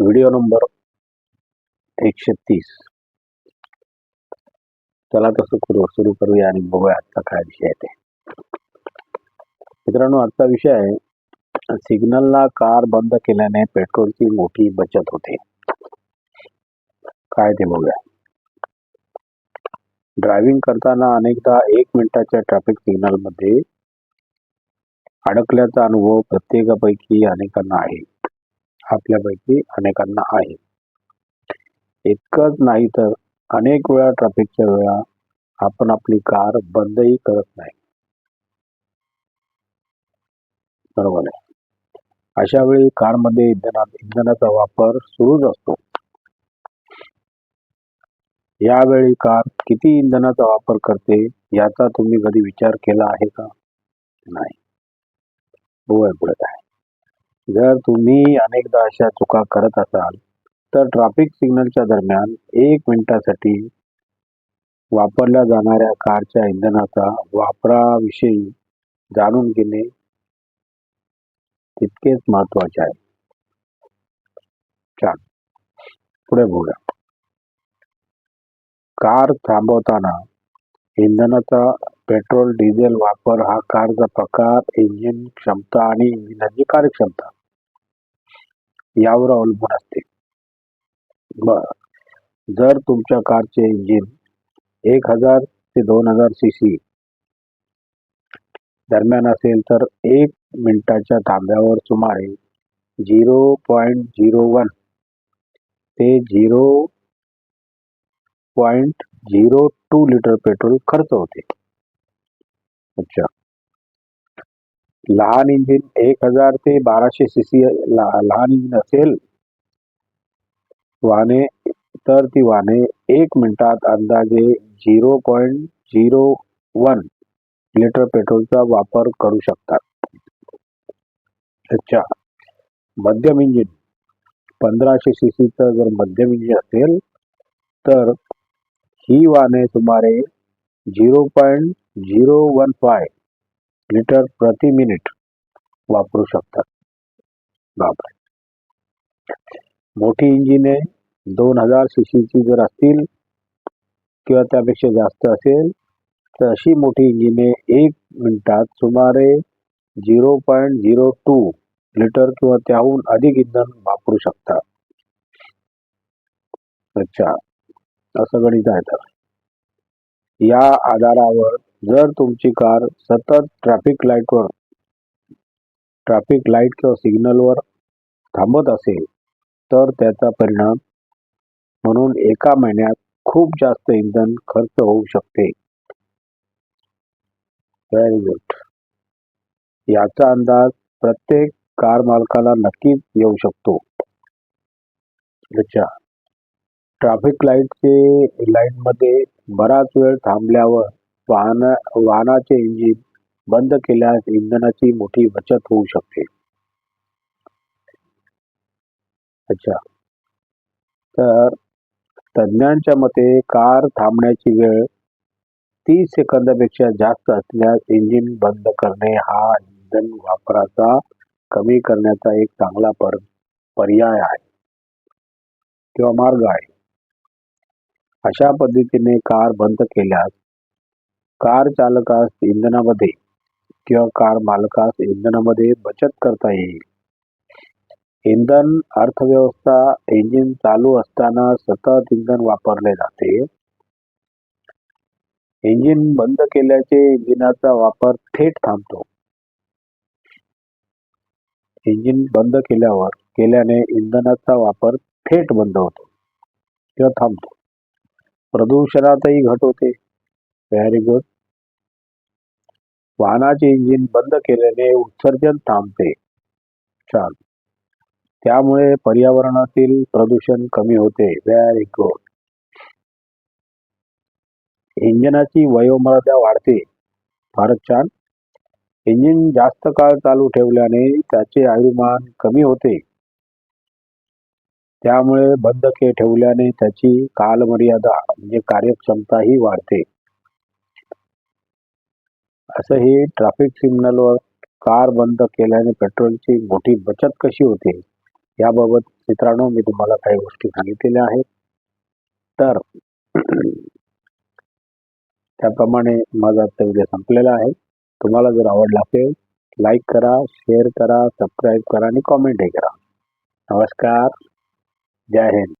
Video number एकशे तीस. चला तसं करू सुरू करूया आणि बघूया आजचा काय विषय आहे ते. मित्रांनो आजचा विषय आहे सिग्नलला कार बंद केल्याने पेट्रोलची मोठी बचत होते. काय ते बघूया. ड्रायव्हिंग करताना अनेकदा एक मिनिटाच्या ट्रॅफिक सिग्नलमध्ये अडकल्याचा अनुभव प्रत्येकापैकी अनेकांना आहे. आपल्यापैकी अनेकांना आहे. इतकंच नाही तर अनेक वेळा ट्रॅफिकच्या वेळा आपण आपली कार बंदही करत नाही. बरोबर आहे. अशा वेळी कारमध्ये इंधनात इंधनाचा वापर सुरूच असतो. यावेळी कार किती इंधनाचा वापर करते याचा तुम्ही कधी विचार केला आहे का? नाही. बघूया पुढे काय? जर तुम्ही अनेकदा अशा चुका करत असाल तर ट्रॅफिक सिग्नलच्या दरम्यान एक मिनिटासाठी वापरल्या जाणाऱ्या कारच्या इंधनाचा वापराविषयी जाणून घेणे तितकेच महत्त्वाचे आहे. छान पुढे बघूया. कार थांबवताना इंधनाचा पेट्रोल डिझेल वापर हा कारचा प्रकार इंजिन क्षमता आणि इंजिनाची कार्यक्षमता. यावर अवलंबून असते. बर. जर तुमच्या कारचे इंजिन एक हजार ते दोन हजार सी सी दरम्यान असेल तर एक मिनिटाच्या थांब्यावर सुमारे झिरो पॉईंट झिरो वन ते zero point zero two litre petrol खर्च होते. अच्छा. लहान इंजिन एक हजार ते बाराशे सी सी लहान इंजिन असेल वाहने तर ती वाहने एक मिनिटात अंदाजे zero point zero one litre पेट्रोलचा वापर करू शकतात. अच्छा. मध्यम इंजिन. पंधराशे सी सीचं जर मध्यम इंजिन असेल तर ही वाहने सुमारे zero point zero one five litre प्रति मिनिट वापरू शकतात. बापरे. मोठी इंजिने दोन हजार सी सीची जर असतील किंवा त्यापेक्षा जास्त असेल तर अशी मोठी इंजिने एक मिनिटात सुमारे zero point zero two litre किंवा त्याहून अधिक इंधन वापरू शकतात अच्छा. असं गणित आहे तर. या आधारावर जर तुमची कार सतत ट्रॅफिक लाईटवर ट्रॅफिक लाइट किंवा सिग्नलवर थांबत असेल तर त्याचा परिणाम म्हणून एका महिन्यात खूप जास्त इंधन खर्च होऊ शकते. व्हेरी गुड याचा अंदाज प्रत्येक कार मालकाला नक्कीच येऊ शकतो. अच्छा. ट्रॅफिक लाईटचे लाईटमध्ये बराच वेळ थांबल्यावर वाहन वाहनाचे इंजिन बंद केल्यास इंधनाची मोठी बचत होऊ शकते. अच्छा. तर तज्ज्ञांच्या मते कार थांबण्याची वेळ तीस सेकंदापेक्षा जास्त असल्यास इंजिन बंद करणे हा इंधन वापराचा कमी करण्याचा एक चांगला पर पर्याय आहे. किंवा मार्ग आहे. अशा पद्धतीने कार बंद केल्यास कार चालकास इंधनामध्ये किंवा कार मालकास इंधनामध्ये बचत करता येईल. इंधन अर्थव्यवस्था इंजिन चालू असताना सतत इंधन वापरले जाते. इंजिन बंद केल्याचे इंजिनाचा वापर थेट थांबतो. इंजिन बंद केल्यावर केल्याने इंधनाचा वापर थेट बंद होतो किंवा थांबतो. प्रदूषणातही घट होते. व्हेरी गुड वाहनाचे इंजिन बंद केल्याने उत्सर्जन थांबते. छान त्यामुळे पर्यावरणातील प्रदूषण कमी होते. व्हेरी गुड इंजिनाची वयोमर्यादा वाढते. फारच छान. इंजिन जास्त काळ चालू ठेवल्याने त्याचे आयुमान कमी होते. त्यामुळे बंद के ठेवल्याने त्याची कालमर्यादा म्हणजे कार्यक्षमताही वाढते. असंही ट्रॅफिक सिग्नलवर कार बंद केल्याने पेट्रोलची मोठी बचत कशी होते? याबाबत मित्रांनो मी तुम्हाला काही गोष्टी सांगितलेल्या आहेत. तर त्याप्रमाणे माझा आजचा व्हिडिओ संपलेला आहे. तुम्हाला जर आवडला असेल लाईक करा शेअर करा सबस्क्राईब करा आणि कॉमेंटही करा. नमस्कार. जय हिंद.